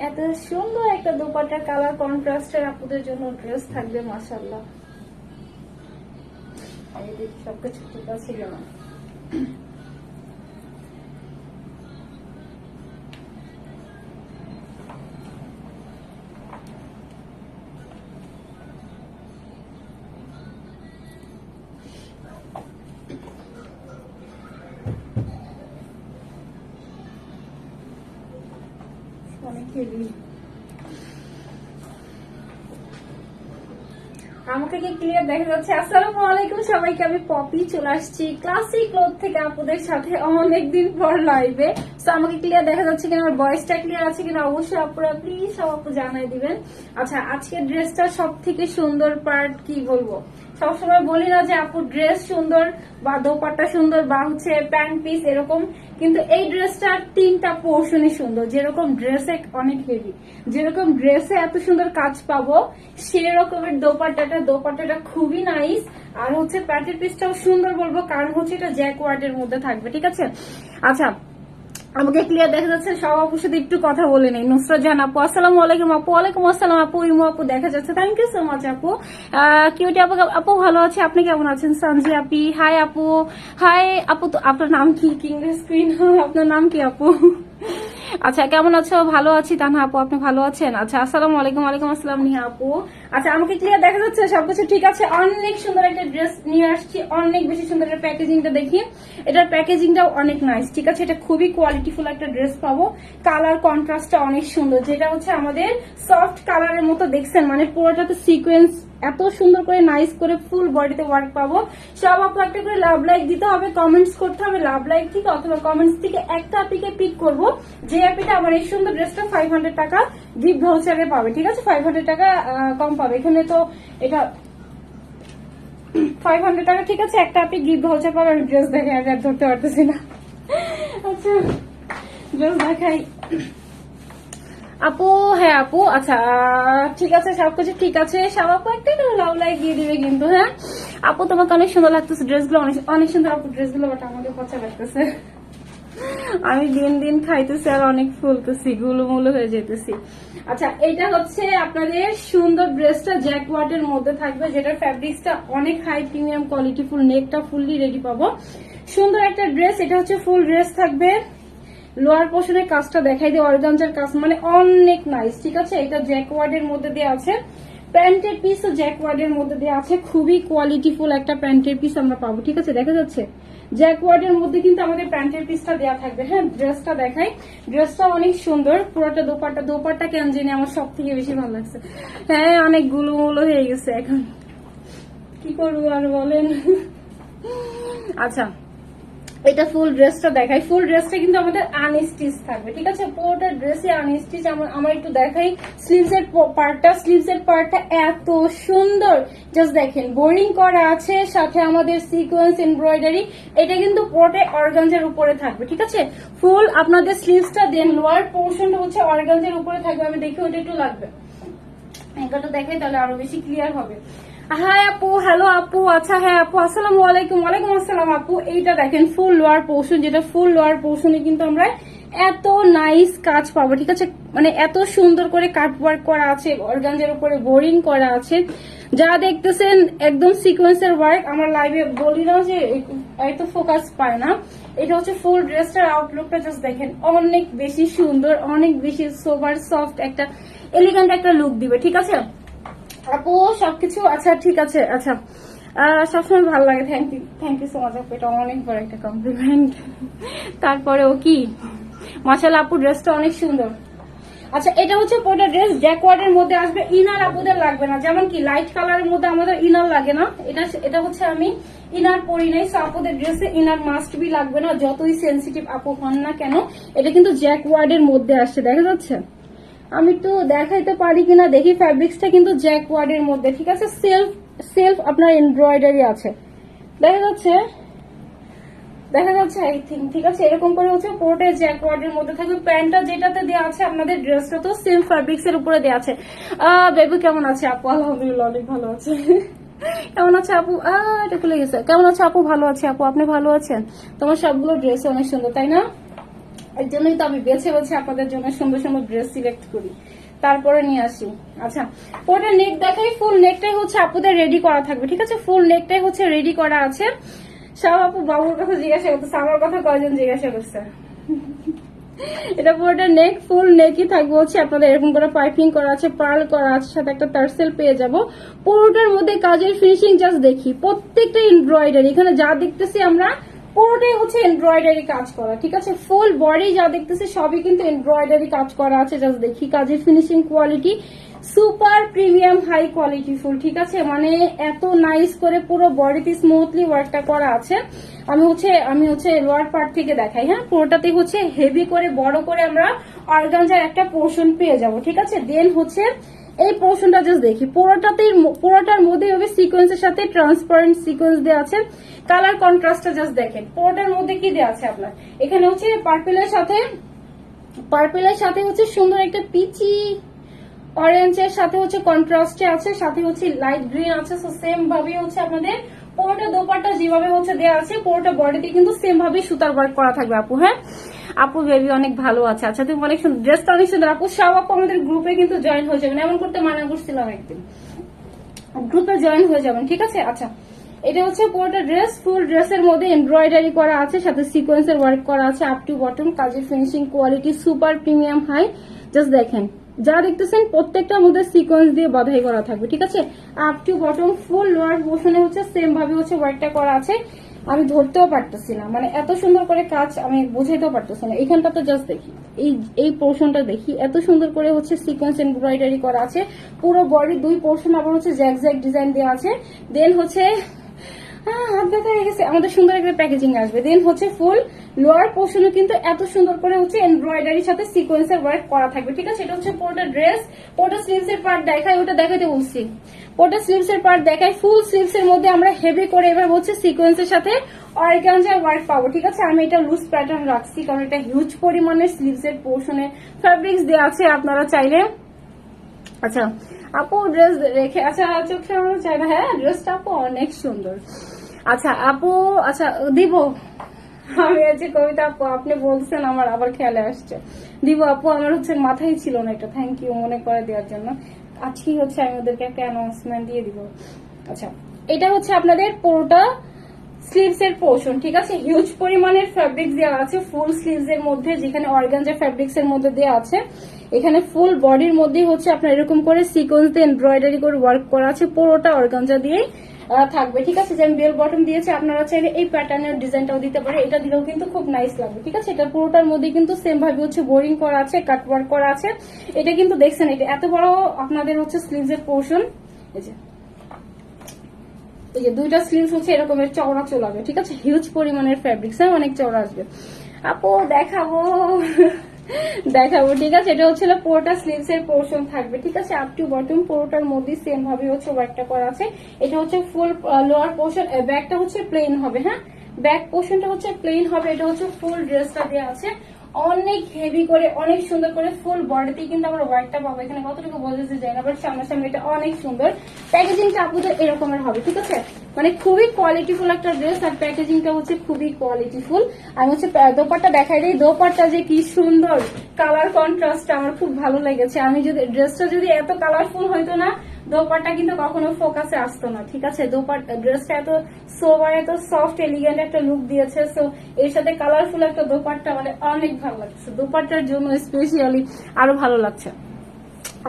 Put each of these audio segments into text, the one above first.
এত সুন্দর একটা দুপাটা কালার কন্ট্রাস্টের আপুদের জন্য ড্রেস থাকবে মাসাল্লাহ সবকিছু ঠিক আছে কিনা ক্লিয়ার দেখা যাচ্ছে। আসসালামু আলাইকুম সবাইকে, আমি পপি, চলে আসছি ক্লাসিক ক্লোথ থেকে আপুদের সাথে অনেকদিন পর লাইভে তো আমাকে ক্লিয়ার দেখা যাচ্ছে কিনা, আমার ভয়েসটা ক্লিয়ার আছে কিনা, অবশ্যই আপনারা প্লিজ সব আপু জানাই দিবেন। আচ্ছা আজকের ড্রেসটা সব থেকে সুন্দর পার্ট কি বলব? সবসময় বলি না যে আপু ড্রেস সুন্দর বা দোপাট্টা সুন্দর বা হচ্ছে প্যান্ট পিস এরকম, কিন্তু এই ড্রেসটার তিনটা পোর্শনই সুন্দর। যেরকম ড্রেসে অনেক হেভি যেরকম ড্রেসে এত সুন্দর কাজ পাবো, সেরকমের দোপাট্টাটা দোপাট্টাটা খুবই নাইস আর হচ্ছে প্যান্টের পিসটাও সুন্দর বলব, কারণ হচ্ছে এটা জ্যাক ওয়ার্ডের মধ্যে থাকবে, ঠিক আছে? আচ্ছা আমাকে ক্লিয়ার দেখা যাচ্ছে, সব আপুর সাথে একটু কথা বলে নেই। নুসরাত জান আপু, আসসালামু আলাইকুম আপু। ওয়ালাইকুম আসসালাম আপু, ইমু আপু, দেখা যাচ্ছে। থ্যাংক ইউ সো মাচ আপু। কিউটি আপু আপু ভালো আছে? আপনি কেমন আছেন? সঞ্জি আপি হাই আপু। হাই আপু তো আপনার নাম কি? কিং স্ক্রিন আপনার নাম কি আপু? আচ্ছা কেমন আছো? ভালো আছি তানহা আপু, আপনি ভালো আছেন? আচ্ছা আসসালামু আলাইকুম আলাইকুম আসসালাম, নিহা আপু। আচ্ছা আমাকে ক্লিয়ার দেখা যাচ্ছে, সবকিছু ঠিক আছে। অনেক সুন্দর একটা ড্রেস নিয়ে আসছি, অনেক বেশি সুন্দর একটা প্যাকেজিংটা দেখি। এটার প্যাকেজিংটাও অনেক নাইস ঠিক আছে? এটা খুবই কোয়ালিটিফুল একটা ড্রেস পাবো। কালার কন্ট্রাস্টটা অনেক সুন্দর, যেটা হচ্ছে আমাদের সফট কালারের মতো, দেখছেন? মানে পুরোটাতে সিকোয়েন্স এত সুন্দর করে নাইস করে ফুল বডিতে ওয়ার্ক পাবো। সব আপু একটা করে লাভ লাইক দিতে হবে কমেন্টস করতে হবে লাভ লাইক থেকে অথবা কমেন্টস থেকে একটা অ্যাপিকে পিক করব। যে অ্যাপিটা আমার এই সুন্দর ড্রেসটা ফাইভ টাকা গিফট ভাউচারে পাবে, ঠিক আছে? ফাইভ টাকা কম পাবে। এখানে তো এটা ফাইভ টাকা, ঠিক আছে? একটা আপনি গিফট ভাউচার পাবে আমি ড্রেস দেখে আর ধরতে পারতেছি না। আচ্ছা ড্রেস দেখাই। আপু হ্যাঁ আপু আচ্ছা ঠিক আছে, সবকিছু ঠিক আছে। সব আপু একটা লাইক দিয়ে দিবে কিন্তু হ্যাঁ? আপু, তোমাকে অনেক সুন্দর লাগতেছে ড্রেসগুলো অনেক অনেক সুন্দর আপু ড্রেসগুলো বাট আমাকে পচা লাগতেছে। আমি দিন দিন খাইতেছি আর অনেক ফুলতেছি, গুলুমুলু হয়ে যেতেছি আচ্ছা এটা হচ্ছে আপনাদের সুন্দর ড্রেসটা জ্যাকওয়ার্ডের মধ্যে থাকবে, যেটার ফ্যাব্রিক্সটা অনেক হাই প্রিমিয়াম কোয়ালিটি ফুল নেকটা ফুললি রেডি পাবো। সুন্দর একটা ড্রেস, এটা হচ্ছে ফুল ড্রেস থাকবে। লোয়ার পোর্শনের কাজটা দেখাই দিয়ে অর্গানজার কাজ মানে অনেক নাইস ঠিক আছে? এটা জ্যাকওয়ার্ডের মধ্যে দিয়ে আছে। প্যান্টের পিস জ্যাক জ্যাকওয়ার্ডের মধ্যে দেওয়া আছে। খুবই কোয়ালিটিফুল একটা প্যান্টের পিস আমরা পাবো, ঠিক আছে? দেখা যাচ্ছে? জ্যাকওয়ার্ডের মধ্যে কিন্তু আমাদের প্যান্টের পিসটা দেওয়া থাকবে। হ্যাঁ ড্রেসটা দেখাই। ড্রেসটা অনেক সুন্দর। পুরোটা দোপাট্টা দোপাট্টা কেন জানি আমার সব থেকে বেশি ভালো লাগছে। হ্যাঁ অনেক গুলোমুলো হয়ে গেছে এখন। কি করব আর বলেন? আচ্ছা এটা ফুল ড্রেসটা দেখাই। ফুল ড্রেসটা কিন্তু আমাদের আনস্টিচ থাকবে, ঠিক আছে? পুরোটা ড্রেসে আনস্টিচ আমার একটু দেখাই। স্লিভস এর পার্টটা স্লিভস এর পার্টটা এত সুন্দর। জাস্ট দেখেন বোর্ডিং করা আছে, সাথে আমাদের সিকোয়েন্স এমব্রয়ডারি এটা কিন্তু পুরোটাই অর্গানজের উপরে থাকবে, ঠিক আছে? ফুল আপনাদের স্লিভসটা দেন লোয়ার পোর্শনটা হচ্ছে অর্গানজের উপরে থাকবে। আমি দেখি ওটা একটু লাগবে। এগুলো দেখাই, তাহলে আরও বেশি ক্লিয়ার হবে। হাই আপু হ্যালো আপু আচ্ছা হ্যাঁ আপু, আসসালামু আলাইকুম, ওয়ালাইকুম আসসালাম আপু। এইটা দেখেন ফুল লোয়ার পোর্শন যেটা ফুল লোয়ার পোর্শনে কিন্তু আমরা এত নাইস কাজ পাবো, ঠিক আছে? মানে এত সুন্দর করে কাট ওয়ার্ক করা আছে অর্গানজের উপরে বোরিং করা আছে। যা দেখতেছেন, একদম সিকোয়েন্সের ওয়ার্ক আমার লাইভে বলি না যে এত ফোকাস পায় না। এটা হচ্ছে ফুল ড্রেসটার আউটলুকটা জাস্ট দেখেন, অনেক বেশি সুন্দর, অনেক বেশি সোভার সফট একটা এলিগেন্ট একটা লুক দিবে, ঠিক আছে? আপু, সবকিছু? আচ্ছা ঠিক আছে আচ্ছা। সবসময় ভালো লাগে thank you thank you so much আপু, এটা অনেক বড় একটা কমপ্লিমেন্ট তারপরেও কি? মাসাল আপু ড্রেসটা অনেক সুন্দর। আচ্ছা এটা হচ্ছে পুরোটা ড্রেস জ্যাকওয়ার্ডের মধ্যে আসবে ইনার আপুদের লাগবে না। যেমন কি লাইট কালারের মধ্যে আমাদের ইনার লাগে না। এটা এটা হচ্ছে আমি ইনার পরি নাই সো আপুদের ড্রেসে ইনার মাস্ট বি লাগবে না। যতই সেন্সিটিভ আপু হন না কেন, এটা কিন্তু জ্যাকওয়ার্ডের মধ্যে আসছে, দেখা যাচ্ছে? আমি একটু দেখাইতে পারি কিনা, দেখি ফ্যাব্রিক্সটা কিন্তু জ্যাক ওয়ার্ডের মধ্যে, ঠিক আছে? সেলফ সেলফ আপনার এমব্রয়ডারি আছে। দেখা যাচ্ছে দেখা যাচ্ছে আই থিঙ্ক ঠিক আছে? এরকম করে হচ্ছে পুরোটা জ্যাক ওয়ার্ডের মধ্যে থাকবে। প্যান্টটা যেটাতে দেওয়া আছে, আপনাদের ড্রেসটা তো সেম ফ্যাব্রিক্স এর উপরে দেওয়া আছে। বেবি কেমন আছে আপু? আলহামদুলিল্লাহ, অনেক ভালো আছে। কেমন আছে আপু? আহ এটা খুলে গেছে। কেমন আছে আপু? ভালো আছে আপু। আপনি ভালো আছেন? তোমার সবগুলো ড্রেস অনেক সুন্দর, তাই না? এর জন্যই তো আমি বেছে বেছে আপনাদের জন্য সুন্দর সুন্দর ড্রেস সিলেক্ট করি। তারপরে নিয়ে আসি। আচ্ছা ওটা নেক দেখাই ফুল নেকটাই হচ্ছে আপুদের রেডি করা থাকবে, ঠিক আছে? ফুল নেকটাই হচ্ছে রেডি করা আছে। সব আপু বাবুর কথা জিজ্ঞাসা করতেছে, আমার কথা কয়জন জিজ্ঞাসা করছে? এটা পুরোটা নেক ফুল নেকই থাকবে হচ্ছে আপনাদের, এরকম করে পাইপিং করা আছে পার্ল করা আছে, সাথে একটা টার্সেল পেয়ে যাব। পুরোটার মধ্যে কাজের ফিনিশিং জাস্ট দেখি, প্রত্যেকটা এমব্রয়ডারি এখানে যা দেখতেছি আমরা পুরোটাই হচ্ছে এমব্রয়ডারি কাজ করা, ঠিক আছে? ফুল বডি যা দেখতেছি, সবই কিন্তু এমব্রয়ডারি কাজ করা আছে জাস্ট দেখি, কাজের finishing quality super premium high quality full ঠিক আছে? মানে এত নাইস করে পুরো বডিতে স্মুথলি ওয়ার্কটা করা আছে। আমি হচ্ছে আমি হচ্ছে লোয়ার পার্ট থেকে দেখাই হ্যাঁ? পুরোটাতে হচ্ছে হেভি করে, বড় করে আমরা অর্গানজার একটা পোর্শন পেয়ে যাব, ঠিক আছে? দেন হচ্ছে এই পোর্শনটা জাস্ট দেখি। পুরোটাতে পুরোটার মধ্যে হবে সিকোয়েন্সের সাথে ট্রান্সপারেন্ট সিকোয়েন্স দেওয়া আছে। কালার কন্ট্রাস্টটা জাস্ট দেখেন। পুরোটার মধ্যে কি দেওয়া আছে আপনার? এখানে হচ্ছে পার্পেলের সাথে পার্পেলের সাথে হচ্ছে সুন্দর একটা পিচি অরেঞ্জের সাথে হচ্ছে কন্ট্রাস্টে আছে, সাথে হচ্ছে লাইট গ্রিন আছে। সো সেম ভাবে হচ্ছে আপনাদের পুরোটা দোপাট্টা যেভাবে হচ্ছে দেওয়া আছে, পুরোটা বডিতে কিন্তু সেম ভাবে সুতার ওয়ার্ক করা থাকবে আপু হ্যাঁ? আপু বেবি অনেক ভালো আছে। আচ্ছা তুমি অনেক সুন্দর ড্রেসটা অনেক সুন্দর। আপু, সব আপু আমাদের গ্রুপে কিন্তু জয়েন হয়ে যাবেন এমন করতে মানা করছিলাম একদিন। গ্রুপে জয়েন হয়ে যাবেন, ঠিক আছে? আচ্ছা এটা হচ্ছে পুরোটা ড্রেস ফুল ড্রেসের মধ্যে এমব্রয়ডারি করা আছে, সাথে সিকোয়েন্সের ওয়ার্ক করা আছে আপ টু বটম কাজের finishing quality super premium high just দেখেন, যা দেখতেছেন প্রত্যেকটার মধ্যে সিকোয়েন্স দিয়ে বাধাই করা থাকবে, ঠিক আছে? Up to bottom full lower পোর্শনে হচ্ছে সেম ভাবে হচ্ছে ওয়ার্কটা করা আছে। আমি ধরতেও পারতেছি না। মানে এত সুন্দর করে কাজ আমি বুঝাইতেও পারতেছি না। এখানটা তো জাস্ট দেখি। এই এই পোর্শনটা দেখি। এত সুন্দর করে হচ্ছে সিকোয়েন্স এমব্রয়ডারি করা আছে। পুরো বডি দুই পোর্শন আবার হচ্ছে জ্যাক জ্যাক ডিজাইন দেওয়া আছে। দেন হচ্ছে হাত হয়ে গেছে। আমাদের সুন্দর একটা প্যাকেজিং আসবে। হচ্ছে ফুল লোয়ার কিন্তু এত সুন্দর করে সাথে করা থাকবে, ঠিক আছে? এটা হচ্ছে পোর্টা ড্রেস দেখাই, ওটা দেখাই ফুল মধ্যে আমরা হেভি করে এবার হচ্ছে সিকোয়েন্সের সাথে পাবো, ঠিক আছে? আমি এটা লুজ প্যাটার্ন রাখছি, কারণ এটা হিউজ পরিমাণের স্লিভস এর পোর্শনে ফ্যাব্রিক্স দেওয়া আছে, আপনারা চাইলে। আচ্ছা আপু ড্রেস রেখে আচ্ছা চোখে আমার চাই না। হ্যাঁ ড্রেসটা আপু অনেক সুন্দর। আচ্ছা আপু আচ্ছা দিব। আমি আজকে কবিতা আপু, আপনি বলছেন, আমার আবার খেয়ালে আসছে। দিব আপু, আমার হচ্ছে মাথায় ছিল না এটা। থ্যাংক ইউ মনে করে দেওয়ার জন্য। আজকেই হচ্ছে আমি ওদেরকে একটা অ্যানাউন্সমেন্ট দিয়ে দিব। আচ্ছা এটা হচ্ছে আপনাদের পুরোটা স্লিভস এর পোর্শন ঠিক আছে? হিউজ পরিমাণের ফ্যাব্রিক দেওয়া আছে ফুল স্লিভস এর মধ্যে, যেখানে অর্গানজা ফ্যাব্রিক্স এর মধ্যে দেওয়া আছে। এখানে ফুল বডির মধ্যেই হচ্ছে আপনার এরকম করে সিকোয়েন্স দিয়ে এমব্রয়ডারি করে ওয়ার্ক করা আছে, পুরোটা অর্গানজা দিয়েই থাকবে, ঠিক আছে? যে আমি বেল বটম দিয়েছি, আপনারা চাইলে এই প্যাটার্নের ডিজাইনটাও দিতে পারে, এটা দিলেও কিন্তু খুব নাইস লাগবে, ঠিক আছে? এটা পুরোটার মধ্যে কিন্তু সেম ভাবে হচ্ছে বোরিং করা আছে কাট ওয়ার্ক করা আছে। এটা কিন্তু দেখছেন, এটা এত বড় আপনাদের হচ্ছে স্লিভস এর পোর্শন এই যে। যে দুইটা স্লিভস হচ্ছে এরকমের চওড়া চলাবে ঠিক আছে? হিউজ পরিমাণের ফ্যাব্রিক্স হ্যাঁ অনেক চওড়া আসবে। আপু, দেখাবো। দেখাবো, ঠিক আছে? এটা হচ্ছে পুরোটা স্লিভস এর পোর্শন থাকবে, ঠিক আছে? আপ টু বটম পুরোটার মধ্যে সেম ভাবে হচ্ছে ওয়ার্কটা করা আছে। এটা হচ্ছে ফুল লোয়ার পোর্শন ব্যাকটা হচ্ছে প্লেন হবে হ্যাঁ? ব্যাক পোর্শনটা হচ্ছে প্লেন হবে, এটা হচ্ছে ফুল ড্রেসটা দেওয়া আছে। অনেক হেভি করে, অনেক সুন্দর করে ফুল বডিতে কিন্তু আমরা ওয়ার্কটা পাবো। এখানে কতটুকু বোঝাতে যায় না বাট সামনাসামনি এটা অনেক সুন্দর। প্যাকেজিংটা আপনাদের এরকমের হবে, ঠিক আছে? মানে খুবই কোয়ালিটিফুল একটা ড্রেস আর প্যাকেজিংটা হচ্ছে খুবই কোয়ালিটিফুল আমি হচ্ছে দোপাট্টা দেখাই দিই। দোপাট্টা যে কি সুন্দর কালার কন্ট্রাস্ট আমার খুব ভালো লেগেছে। আমি যদি ড্রেসটা যদি এত কালারফুল হইতো না দোপাট্টা কিন্তু কখনো ফোকাসে আসতো না, ঠিক আছে? দোপার ড্রেসটা এত সোবার এত সফট এলিগেন্ট একটা লুক দিয়েছে সো এর সাথে কালারফুল একটা দোপারটা মানে অনেক ভালো লাগছে। দোপারটার জন্য স্পেশালি আরও ভালো লাগছে।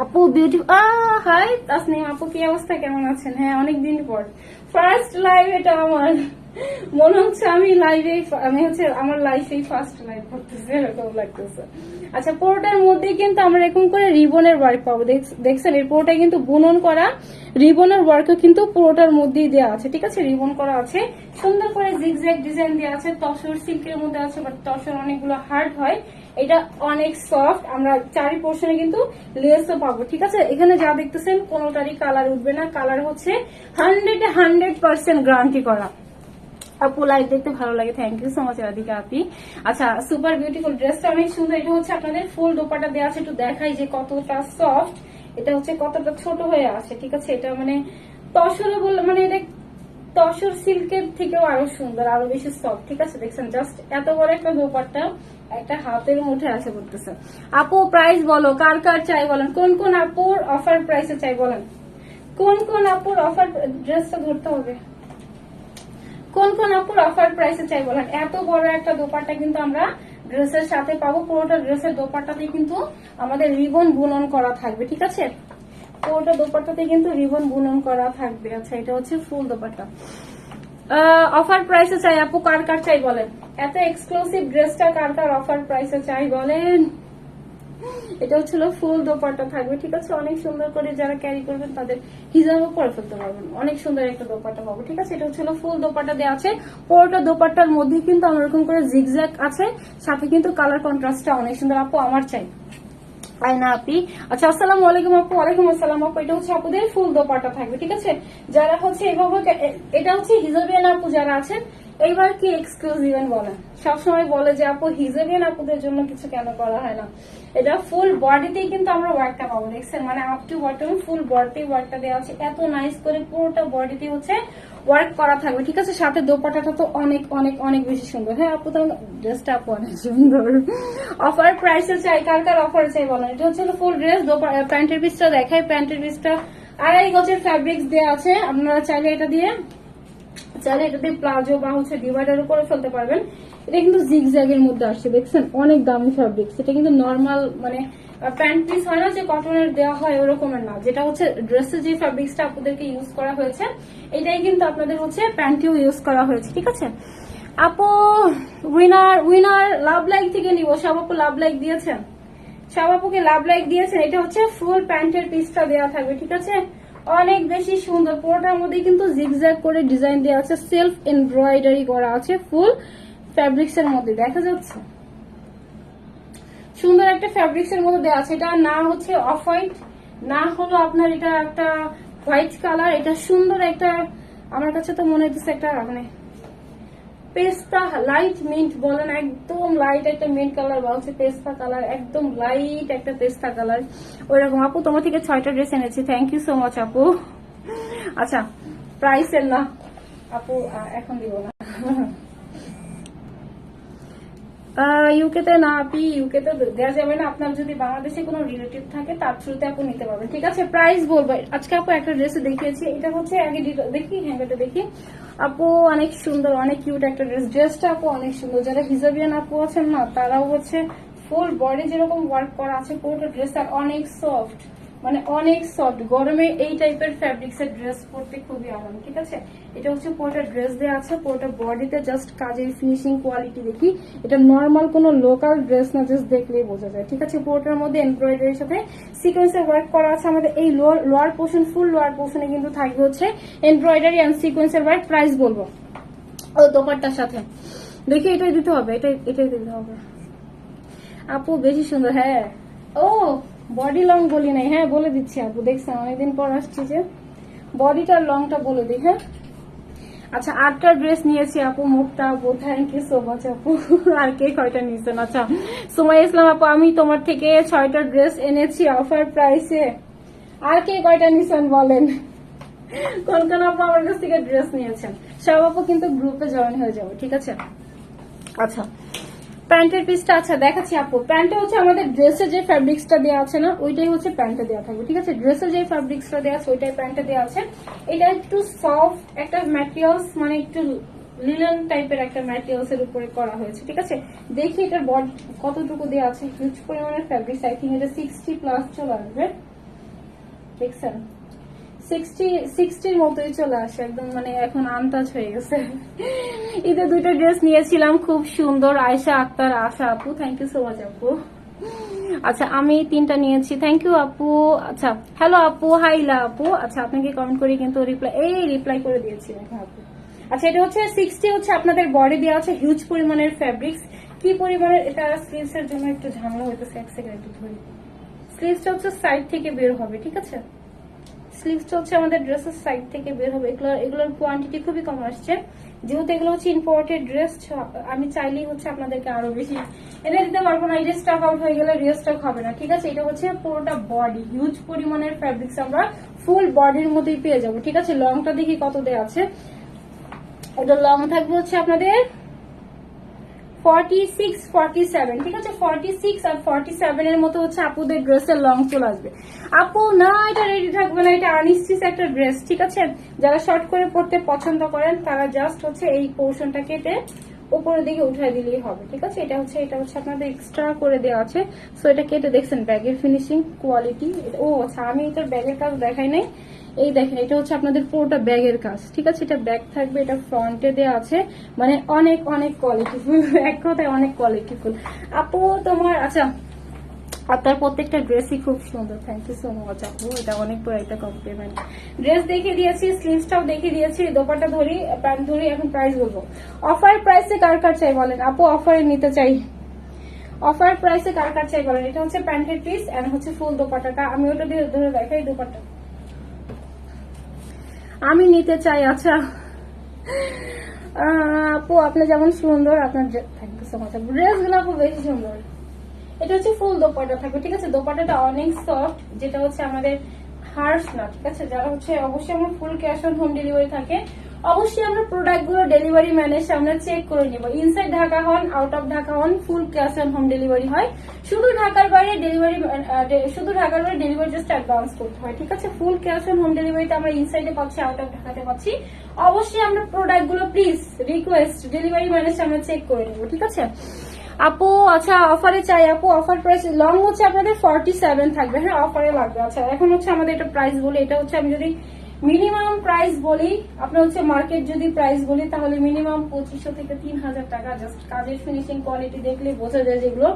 আপু বিউটি হাই, তাসনিম আপু, কি অবস্থা? কেমন আছেন? হ্যাঁ অনেকদিন পর। ফার্স্ট লাইভ এটা আমার। মনে হচ্ছে আমি লাইভে আমি হচ্ছে আমার লাইফেই ফার্স্ট লাইভ করতেছি, এরকম লাগতেছে। আচ্ছা পুরোটার মধ্যে কিন্তু আমরা এরকম করে রিবনের ওয়ার্ক পাবো। দেখছেন এর পুরোটা কিন্তু বুনন করা, রিবনের ওয়ার্কও কিন্তু পুরোটার মধ্যেই দেওয়া আছে, ঠিক আছে? রিবন করা আছে। সুন্দর করে জিগজ্যাগ ডিজাইন দেওয়া আছে, তসর সিল্কের মধ্যে আছে বাট তসর অনেকগুলো হার্ড হয়। এটা অনেক সফট আমরা চারি পোর্শনে কিন্তু লেসও পাবো, ঠিক আছে? এখানে যা দেখতেছেন, কোনোটারই কালার উঠবে না। কালার হচ্ছে হান্ড্রেড হান্ড্রেড পার্সেন্ট গ্যারান্টি করা। আপু লাইভ দেখতে ভালো লাগে। Thank you so much Radhika আপি। আচ্ছা সুপার বিউটিফুল ড্রেসটা অনেক সুন্দর। এটা হচ্ছে আপনাদের ফুল দোপাটা দেওয়া আছে, একটু দেখাই যে কতটা সফট এটা হচ্ছে কতটা ছোট হয়ে আছে, ঠিক আছে? এটা মানে তসরে বললে মানে এটা তসর সিল্কের থেকেও আরও সুন্দর, আরও বেশি সফট ঠিক আছে? দেখছেন জাস্ট এত বড় একটা দোপাট্টা। একটা হাতের মুঠে আসে পড়তেছে আপু প্রাইস বলো, কার কার চাই বলেন? কোন কোন আপুর অফার প্রাইসে চাই বলেন? কোন কোন আপুর অফার ড্রেসটা ধরতে হবে। কোন কোন আপুর অফার প্রাইসে চাই বলেন? এত বড় একটা দোপাট্টা কিন্তু আমরা ড্রেসের সাথে পাবো। পুরোটা ড্রেসের দোপাট্টাতে কিন্তু আমাদের রিবন বুনন করা থাকবে, ঠিক আছে? পুরোটা দোপাট্টাতে কিন্তু রিবন বুনন করা থাকবে। আচ্ছা এটা হচ্ছে ফুল দোপাট্টা। অফার প্রাইসে চাই। আপু, কার কার চাই বলেন? এত এক্সক্লুসিভ ড্রেসটা কার কার অফার প্রাইসে চাই বলেন? এটা হচ্ছিল ফুল দোপাট্টা থাকবে, ঠিক আছে? অনেক সুন্দর করে যারা ক্যারি করবেন তাদের হিজাবও পরে ফেলতে পারবেন। অনেক সুন্দর একটা দোপাট্টা পাবো, ঠিক আছে? এটা হচ্ছিল ফুল দোপাট্টা দেওয়া আছে। পুরোটা দোপাট্টার মধ্যে কিন্তু আমার এরকম করে জিগজ্যাগ আছে। সাথে কিন্তু কালার কন্ট্রাস্টটা অনেক সুন্দর। আপু, আমার চাই। আচ্ছা এইবার কি সবসময় বলে যে আপু আপুদের জন্য কিছু কেন করা হয় না? এটা ফুল বডিতেই কিন্তু আমরা পাবো, দেখছেন? মানে up to bottom full body ওয়ার্কটা দেওয়া আছে, এত নাইস করে পুরোটা বডিতে হচ্ছে ওয়ার্ক করা থাকবে, ঠিক আছে? সাথে দোপাটাটা তো অনেক অনেক অনেক বেশি সুন্দর। হ্যাঁ আপু তো ড্রেসটা আপু অনেক সুন্দর। অফার প্রাইসে চাই, কার কার অফার চাই বলেন? এটা হচ্ছে ফুল ড্রেস প্যান্টের পিসটা দেখাই, প্যান্টের পিসটা। আড়াই গজের ফ্যাব্রিক্স দেওয়া আছে, আপনারা চাইলে এটা দিয়ে, চাইলে এটা দিয়ে প্লাজো বা হচ্ছে ডিভাইডারও করে ফেলতে পারবেন। এটা কিন্তু জিগজ্যাগের মধ্যে আসছে, দেখছেন? অনেক দামি ফ্যাব্রিক্স এটা কিন্তু নর্মাল মানে প্যান্ট পিস হয় না যে কটনের দেওয়া হয় ওরকমের না। যেটা হচ্ছে ড্রেসে যে ফ্যাব্রিক্সটা আপনাদেরকে ইউজ করা হয়েছে, এটাই কিন্তু আপনাদের হচ্ছে প্যান্টেও ইউজ করা হয়েছে, ঠিক আছে? আপু উইনার উইনার লাভ লাইক থেকে নিব। সব আপু লাভ লাইক দিয়েছেন সব আপুকে লাভ লাইক দিয়েছেন এটা হচ্ছে ফুল প্যান্টের পিসটা দেওয়া থাকবে, ঠিক আছে? অনেক বেশি সুন্দর, পুরোটার মধ্যে কিন্তু জিগজ্যাগ করে ডিজাইন দেওয়া আছে সেলফ এমব্রয়ডারি করা আছে ফুল ফ্যাব্রিক্স এর মধ্যে। দেখা যাচ্ছে? সুন্দর একটা ফ্যাব্রিক্স এর মধ্যে দেওয়া আছে। এটা না হচ্ছে অফ হোয়াইট না হলো আপনার এটা একটা হোয়াইট কালার এটা সুন্দর একটা, আমার কাছে তো মনে হচ্ছে একটা মানে পেস্তা লাইট মিন্ট বলেন, একদম লাইট একটা মিন্ট কালার বা হচ্ছে পেস্তা কালার একদম লাইট একটা পেস্তা কালার ওইরকম। আপু, তোমার থেকে ছয়টা ড্রেস এনেছি। থ্যাংক ইউ সো মাচ আপু। আচ্ছা প্রাইসের না। আপু এখন দিব না। ইউকেতে না, আপনি ইউকেতে দেওয়া যাবে না। আপনার যদি বাংলাদেশে কোনো রিলেটিভ থাকে, তার থ্রুতে আপনি নিতে পারবেন। ঠিক আছে? প্রাইস বলব। আজকে আপু একটা ড্রেস দেখিয়েছি। এটা হচ্ছে আগে দেখি হ্যাঙ্গারটা দেখি। আপু অনেক সুন্দর, অনেক কিউট একটা ড্রেস ড্রেসটা আপু অনেক সুন্দর। যারা হিজাবিয়ান আপু আছেন না, তারাও হচ্ছে ফুল বডি যেরকম ওয়ার্ক করা আছে, পুরোটা ড্রেস আর অনেক সফট মানে অনেক সফট গরমে এই টাইপের ফ্যাব্রিক্স এর ড্রেস পরতে খুবই আরাম, ঠিক আছে? এটা হচ্ছে পুরোটা ড্রেস দেওয়া আছে, পুরোটা বডিতে জাস্ট কাজের ফিনিশিং কোয়ালিটি দেখি। এটা নর্মাল কোনো লোকাল ড্রেস না জাস্ট দেখলেই বোঝা যায়, ঠিক আছে? পুরোটার মধ্যে এমব্রয়ডারির সাথে সিকোয়েন্সের ওয়ার্ক করা আছে। আমাদের এই lower lower portion full lower পোর্শনে কিন্তু থাকবে হচ্ছে এমব্রয়ডারি অ্যান্ড সিকোয়েন্সের ওয়ার্ক প্রাইস বলব। ও দোপারটার সাথে। দেখি, এটাই দিতে হবে, এটাই এটাই দিতে হবে। আপু, বেশি সুন্দর হ্যাঁ। ও বডি লং বলি নাই হ্যাঁ বলে দিচ্ছি আপু, দেখছেন, অনেকদিন পর আসছি যে বডিটার লংটা বলে দিই হ্যাঁ? আচ্ছা আটটা ড্রেস নিয়েছি আপু, মুখটা আপু থ্যাংক ইউ সো মাচ আপু, আর কে কয়টা নিয়েছেন? আচ্ছা সুমাই ইসলাম আপু, আমি তোমার থেকে ছয়টা ড্রেস এনেছি অফার প্রাইসে আর কে কয়টা নিয়েছেন বলেন? কোন আপু আমার কাছ থেকে ড্রেস নিয়েছেন। সব আপু কিন্তু গ্রুপে জয়েন হয়ে যাবে, ঠিক আছে? আচ্ছা প্যান্টের পিসটা আচ্ছা দেখাচ্ছি আপু। প্যান্টে হচ্ছে আমাদের ড্রেসের যে ফ্যাব্রিক্সটা দেওয়া আছে না, ওইটাই হচ্ছে প্যান্টে দেওয়া থাকবে, ঠিক আছে? ড্রেসের যে ফ্যাব্রিক্সটা দেওয়া আছে, ওইটাই প্যান্টে দেওয়া আছে। এটা একটু সফট একটা ম্যাটেরিয়ালস মানে একটু লিলেন টাইপের একটা ম্যাটেরিয়ালস এর উপরে করা হয়েছে, ঠিক আছে? দেখি এটার বড কতটুকু দেওয়া আছে। হিউজ পরিমাণের ফ্যাব্রিক্স আই থিঙ্ক এটা সিক্সটি প্লাস চলে আসবে। দেখছেন? সিক্সটি সিক্সটির মতোই চলে আসে, একদম মানে এখন হয়ে গেছে। ঈদে দুইটা ড্রেস নিয়েছিলাম, খুব সুন্দর। আয়সা আক্তার, আশা আপু থ্যাংক ইউ সো মাচ আপু। আচ্ছা আমি তিনটা নিয়েছি থ্যাংক ইউ আপু। আচ্ছা হ্যালো আপু হাইলা আপু। আচ্ছা আপনাকে কমেন্ট করে কিন্তু রিপ্লাই এই রিপ্লাই করে দিয়েছি আপু। আচ্ছা এটা হচ্ছে সিক্সটি হচ্ছে আপনাদের বডি দেওয়া আছে হিউজ পরিমাণের ফ্যাব্রিক্স কি পরিমাণের? এটা স্লিভস এর জন্য একটু ঝামেলা হইতেছে, এক সেকেন্ড একটু ধরি। স্লিভসটা হচ্ছে সাইড থেকে বের হবে, ঠিক আছে? স্লিভসটা হচ্ছে আমাদের ড্রেসের সাইড থেকে বের হবে। এগুলো এগুলোর কোয়ান্টিটি খুবই কম আসছে। যেহেতু এগুলো হচ্ছে ইম্পোর্টেড ড্রেস আমি চাইলেই হচ্ছে আপনাদেরকে আরও বেশি এনে দিতে পারব না। যে স্টক আউট হয়ে গেলে রিস্টক হবে না, ঠিক আছে? এটা হচ্ছে পুরোটা বডি হিউজ পরিমাণের ফ্যাব্রিক্স আমরা ফুল বডির মধ্যেই পেয়ে যাব, ঠিক আছে? লংটা দেখি কত দেওয়া আছে। এটা লং থাকবে হচ্ছে আপনাদের ফর্টি সিক্স ফর্টি সেভেন ঠিক আছে? ফর্টি সিক্স আর মতো হচ্ছে আপুদের লং চলে আসবে। আপু, না, এটা রেডি থাকবে না, এটা একটা ড্রেস ঠিক আছে? যারা শর্ট করে পড়তে পছন্দ করেন, তারা জাস্ট হচ্ছে এই পোর্শনটা কেটে উপরের দিকে উঠাই দিলেই হবে, ঠিক আছে? এটা হচ্ছে এটা হচ্ছে আপনাদের এক্সট্রা করে দেওয়া আছে। সো এটা কেটে দেখছেন ব্যাগের ফিনিশিং কোয়ালিটি ও আচ্ছা আমি এটার ব্যাগের কাজ দেখাই নাই। এই দেখেন, এটা হচ্ছে আপনাদের পুরোটা ব্যাগের কাজ, ঠিক আছে? এটা ব্যাগ থাকবে, এটা ফ্রন্টে দেওয়া আছে। মানে অনেক অনেক কোয়ালিটিফুল এক কথায় অনেক কোয়ালিটিফুল আপু, তোমার আচ্ছা আপনার প্রত্যেকটা ড্রেসই খুব সুন্দর থ্যাংক ইউ সো মাচ আপু, এটা অনেক বড় একটা কমপ্লিমেন্ট ড্রেস দেখে দিয়েছি স্লিভসটাও দেখে দিয়েছি দোপাটা ধরি, প্যান্ট ধরি, এখন প্রাইস বলব। অফার প্রাইসে কার কার চাই বলেন? আপু অফারে নিতে চাই। অফার প্রাইসে কার কার চাই বলেন? এটা হচ্ছে প্যান্টের পিস এন্ড হচ্ছে ফুল দোপাটাটা আমি ওটা দিয়ে ধরে দেখাই দোপাটা আমি নিতে চাই আচ্ছা। আপু, আপনি যেমন সুন্দর, আপনার থ্যাংক ইউ সো মাচ ড্রেসগুলো আপু বেশি সুন্দর। এটা হচ্ছে ফুল দোপাটা থাকবে, ঠিক আছে? দোপাটাটা অনেক সফট যেটা হচ্ছে আমাদের হার্স না, ঠিক আছে? যারা হচ্ছে অবশ্যই আমার full cash on home delivery থাকে। অবশ্যই আমরা প্রোডাক্টগুলো ডেলিভারি ম্যানের সামনে চেক করে নিব। ইনসাইড ঢাকা হন আউট অফ ঢাকা হন full cash on home delivery হয়। শুধু ঢাকার বাইরে ডেলিভারি শুধু ঢাকার বাইরে ডেলিভারি জাস্ট অ্যাডভান্স করতে হয়, ঠিক আছে? ফুল ক্যাশ অন হোম ডেলিভারিতে আমরা ইনসাইডে পাচ্ছি আউট অফ ঢাকাতে পাচ্ছি। অবশ্যই আমরা প্রোডাক্টগুলো প্লিজ রিকোয়েস্ট ডেলিভারি ম্যানের সামনে চেক করে নেব, ঠিক আছে? আপু আচ্ছা অফারে চাই আপু। অফার প্রাইস লং হচ্ছে আপনাদের ফর্টি সেভেন থাকবে। হ্যাঁ অফারে লাগবে। আচ্ছা এখন হচ্ছে আমাদের এটা প্রাইস বলে, এটা হচ্ছে আমি যদি মিনিমাম প্রাইস বলি, আপনার হচ্ছে মার্কেট যদি প্রাইস বলি, তাহলে মিনিমাম পঁচিশশো থেকে তিন হাজার টাকা জাস্ট কাজের ফিনিশিং কোয়ালিটি দেখলে বোঝা যায় যেগুলো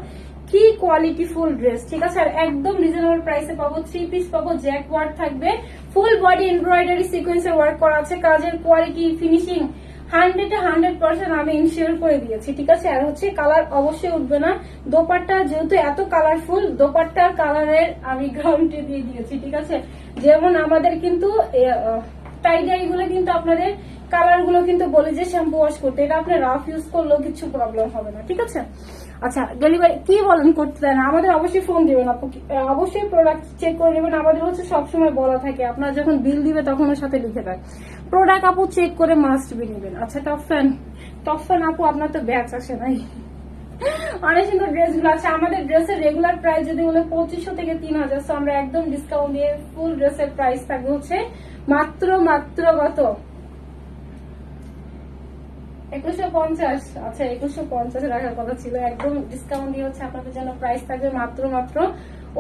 কি কোয়ালিটি ফুল ড্রেস ঠিক আছে? আর একদম রিজনেবল প্রাইসে পাবো থ্রি পিস পাবো জ্যাক ওয়ার্ক থাকবে ফুল বডি এমব্রয়ডারি সিকোয়েন্সের ওয়ার্ক করা আছে, কাজের quality finishing hundred hundred percent আমি ইনশিওর করে দিয়েছি, ঠিক আছে? আর হচ্ছে কালার অবশ্যই উঠবে না। দোপাট্টা যেহেতু এত কালারফুল দোপাট্টার কালারের আমি গ্যারান্টি দিয়ে দিয়েছি, ঠিক আছে? যেমন আমাদের কিন্তু টাইডাই গুলো কিন্তু আপনাদের কালারগুলো কিন্তু বলে যে শ্যাম্পু ওয়াশ করতে, এটা আপনি রাফ ইউজ করলেও কিছু প্রবলেম হবে না, ঠিক আছে? আচ্ছা ডেলিভারি কি বলেন করতে দেয় না আমাদের অবশ্যই ফোন দিবেন অবশ্যই প্রোডাক্ট চেক করে নেবেন। আমাদের হচ্ছে সবসময় বলা থাকে, আপনার যখন বিল দিবে তখন ওর সাথে লিখে দেয়। প্রোডাক্ট আপু চেক করে মাস্ট বি নেবেন। আচ্ছা টপ ফ্যান টপ ফ্যান আপু, আপনার তো ব্যাচ আসে নাই। অনেক সুন্দর ড্রেসগুলো আছে। আমাদের ড্রেসের রেগুলার প্রাইস যদি বলে পঁচিশশো থেকে তিন হাজার আমরা একদম ডিসকাউন্ট দিয়ে ফুল ড্রেসের প্রাইস থাকবে হচ্ছে মাত্র মাত্র কত? একুশশো পঞ্চাশ আচ্ছা একুশশো পঞ্চাশ রাখার কথা ছিল। একদম ডিসকাউন্ট দিয়ে হচ্ছে আপনাদের জন্য প্রাইস থাকবে মাত্র মাত্র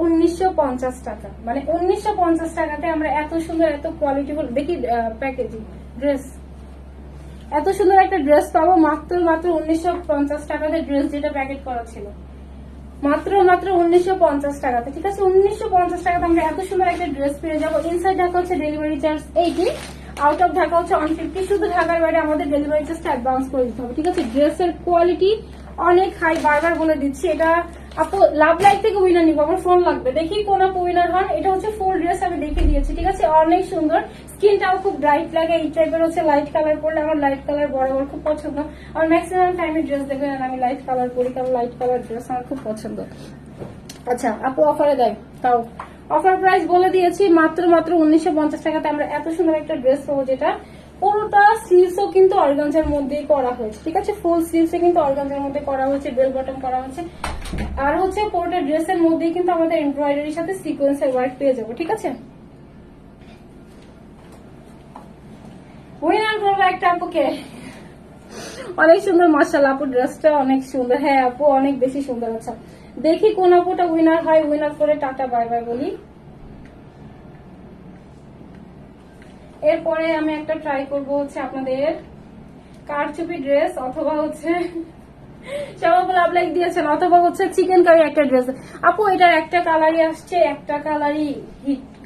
উনিশশো পঞ্চাশ টাকা। মানে উনিশশো পঞ্চাশ টাকাতে আমরা এত সুন্দর, এত দেখি প্যাকেজিং ড্রেস এত সুন্দর একটা ড্রেস পাবো, মাত্র মাত্র উনিশশো পঞ্চাশ টাকাতে ড্রেস যেটা প্যাকেট করা ছিল। মাত্র মাত্র উনিশশো পঞ্চাশ টাকাতে। ঠিক আছে, উনিশশো পঞ্চাশ টাকাতে আমরা এত সুন্দর একটা ড্রেস পেয়ে যাব। ইনসাইড ঢাকা হচ্ছে delivery charge eighty out of Dhaka হচ্ছে ওয়ান ফিফটি শুধু ঢাকার বাইরে আমাদের ডেলিভারি চার্জটা অ্যাডভান্স করে দিতে হবে, ঠিক আছে? ড্রেসের কোয়ালিটি অনেক হাই বারবার বলে দিচ্ছি। এটা আপু লাভ লাইফ থেকে উইনার নিবো, আমার ফোন লাগবে। দেখি কোন আপু উইনার হন। এটা হচ্ছে ফুল ড্রেস আমি দেখে দিয়েছি, ঠিক আছে? অনেক সুন্দর। স্কিনটাও খুব ব্রাইট লাগে। এই টাইপের হচ্ছে লাইট কালার পরলে আমার লাইট কালার বরাবর খুব পছন্দ। আর ম্যাক্সিমাম টাইমে ড্রেস দেখবেন আমি লাইট কালার পরি, কারণ লাইট কালার ড্রেস আমার খুব পছন্দ। আচ্ছা আপু অফারে দেয়, তাও। অফার প্রাইস বলে দিয়েছি, মাত্র মাত্র উনিশশো পঞ্চাশ টাকাতে আমরা এত সুন্দর একটা ড্রেস পাবো যেটা। পুরোটা স্লিভসও কিন্তু অর্গানজার মধ্যেই করা হয়েছে, ঠিক আছে? ফুল স্লিভসে কিন্তু অর্গানজার মধ্যে করা হয়েছে বেল বটম করা হয়েছে। আর হচ্ছে পুরোটা ড্রেসের মধ্যেই কিন্তু আমাদের এমব্রয়ডারির সাথে সিকোয়েন্সের ওয়ার্ক পেয়ে যাব, ঠিক আছে? অনেক সুন্দর মার্শাল আপু ড্রেসটা অনেক সুন্দর। হ্যাঁ আপু, অনেক বেশি সুন্দর আচ্ছা দেখি কোন আপুটা উইনার হয় উইনার করে টাটা বাই বাই বলি। এরপরে আমি একটা ট্রাই করব হচ্ছে আপনাদের কারচুপি ড্রেস অথবা হচ্ছে দিয়েছেন, অথবা হচ্ছে চিকেন কারি একটা ড্রেস আপু একটা কালারই আসছে, একটা কালারই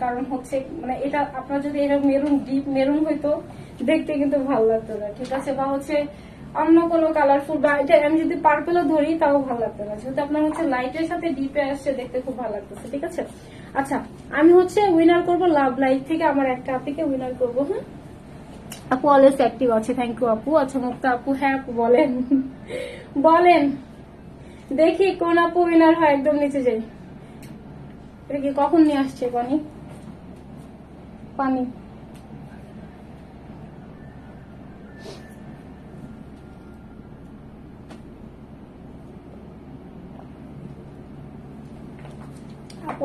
কারণ হচ্ছে মানে এটা আপনার যদি এরকম মেরুন ডিপ মেরুন হইতো, দেখতে কিন্তু ভালো লাগতো না, ঠিক আছে? বা হচ্ছে অন্য কোনো কালারফুল বা এটা আমি যদি পার্পেলও ধরি, তাও ভালো লাগতো না। যেহেতু আপনার হচ্ছে লাইটের সাথে ডিপে আসছে, দেখতে খুব ভালো লাগতেছে, ঠিক আছে? আচ্ছা আমি হচ্ছে উইনার করব লাভ লাইট থেকে, আমার একটা আপিকে উইনার করব হ্যাঁ আপু অলওয়েজ অ্যাক্টিভ আছে থ্যাংক ইউ আপু। আচ্ছা মুক্তা আপু হ্যাঁ আপু, বলেন। বলেন, দেখি কোন আপু উইনার হয়, একদম নিচে যাই। এটা কি কখন নিয়ে আসছে, পানি? পানি।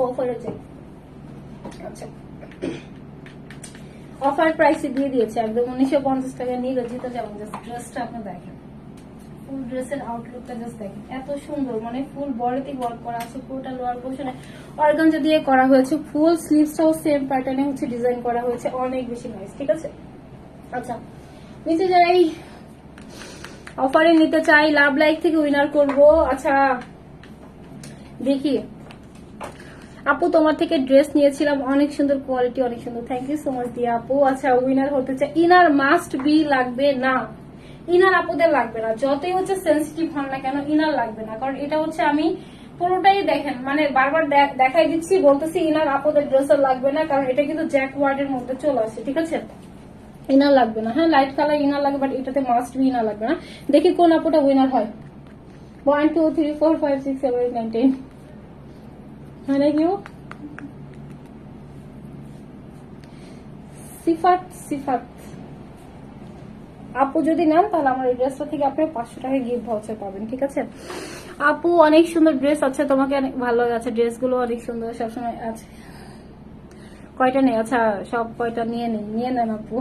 অফারে চাই আচ্ছা। অফার প্রাইসে দিয়ে দিয়েছে একদম উনিশশো পঞ্চাশ টাকা নিয়ে যাবেন জাস্ট ড্রেসটা আপনি দেখেন। ফুল ড্রেসের আউটলুকটা জাস্ট দেখেন। এত সুন্দর মানে ফুল বডিতে ওয়ার্ক করা আছে, পুরোটা লোয়ার পোর্শনে অর্গানজা দিয়ে করা হয়েছে ফুল স্লিভসটাও সেম প্যাটার্নে হচ্ছে ডিজাইন করা হয়েছে, অনেক বেশি নাইস ঠিক আছে? আচ্ছা নিচে যাই। অফারে নিতে চাই লাভ লাইক থেকে উইনার করব। আচ্ছা দেখি। আপু, তোমার থেকে ড্রেস নিয়েছিলাম। অনেক সুন্দর কোয়ালিটি অনেক সুন্দর। থ্যাংক ইউ সো মাচ দিয়ে আপু। আচ্ছা উইনার হতে চাই। ইনার মাস্ট বি লাগবে না। ইনার আপুদের লাগবে না। যতই হচ্ছে সেন্সিটিভ হন না কেন ইনার লাগবে না। কারণ এটা হচ্ছে আমি পুরোটাই দেখেন মানে বারবার দেখাই দিচ্ছি, বলতেছি ইনার আপুদের ড্রেসের লাগবে না, কারণ এটা কিন্তু জ্যাক ওয়ার্ডের মধ্যে চলে আসে, ঠিক আছে? ইনার লাগবে না। হ্যাঁ লাইট কালার ইনার লাগবে বাট এটাতে মাস্ট বি ইনার লাগবে না। দেখি কোন আপুটা উইনার হয়। One two three four five six seven nine ten নাকি সিফাত সিফাত আপু যদি নেন, তাহলে আমার এই ড্রেসটা থেকে আপনি পাঁচশো টাকা গিফট ভাউচার পাবেন, ঠিক আছে? আপু, অনেক সুন্দর ড্রেস আছে, তোমাকে অনেক ভালো অনেক সুন্দর, সবসময় আছে। কয়টা নেই? আচ্ছা সব কয়টা নিয়ে নেই, নিয়ে নেন আপু।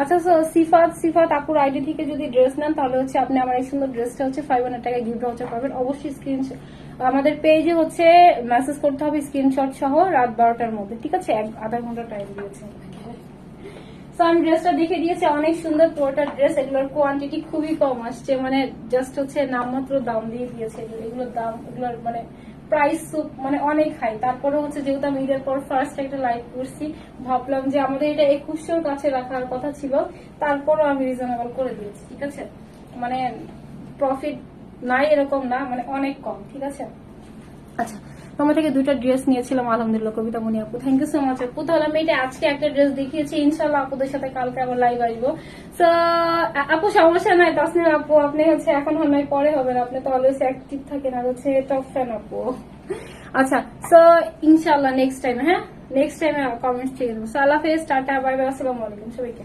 আচ্ছা সিফাত সিফাত আপুর আইডি থেকে যদি ড্রেস নেন, তাহলে হচ্ছে আপনি আমার এই সুন্দর ড্রেসটা হচ্ছে ফাইভ হান্ড্রেড টাকা গিফট ভাউচার পাবেন। অবশ্যই স্ক্রিনশট আমাদের পেজে হচ্ছে মেসেজ করতে হবে স্ক্রিনশট সহ রাত বারোটার মধ্যে, ঠিক আছে? এক, আধা ঘণ্টা টাইম দিয়েছে। আমি ড্রেসটা দেখে দিয়েছি, অনেক সুন্দর পুরোটা ড্রেস এগুলোর কোয়ান্টিটি খুবই কম আসছে মানে জাস্ট হচ্ছে নামমাত্র দাম দিয়ে দিয়েছে এগুলোর দাম, এগুলোর মানে প্রাইস মানে অনেক হাই তারপরে হচ্ছে যেহেতু আমি ঈদের পর ফার্স্ট একটা লাইভ করছি, ভাবলাম যে আমাদের এটা একুশশোর কাছে রাখার কথা ছিল, তারপরও আমি রিজনেবল করে দিয়েছি, ঠিক আছে? মানে প্রফিট নাই এরকম না মানে অনেক কম, ঠিক আছে? আচ্ছা তোমার থেকে দুইটা ড্রেস নিয়েছিলাম, আলহামদুলিল্লাহ, কবিতা মনি আপু। থ্যাংক ইউ সো মাচ আপু। তাহলে আমি এটা আজকে একটা ড্রেস দেখিয়েছি ইনশাল্লাহ আপুদের সাথে কালকে আবার লাইভ আসব। তো আপু সমস্যা নাই, তাসনিম আপু, আপনি হচ্ছে এখন হয় পরে হবেন। আপনি তো অলওয়েজ অ্যাক্টিভ থাকেন, আর হচ্ছে টপ ফ্যান আপু। আচ্ছা সো ইনশাল্লাহ নেক্সট টাইম হ্যাঁ? নেক্সট টাইমে কমেন্টস ঠিক আছে সো আল্লাহ হাফেজ, টাটা বাই বাই আসসালামু আলাইকুম, সবাইকে।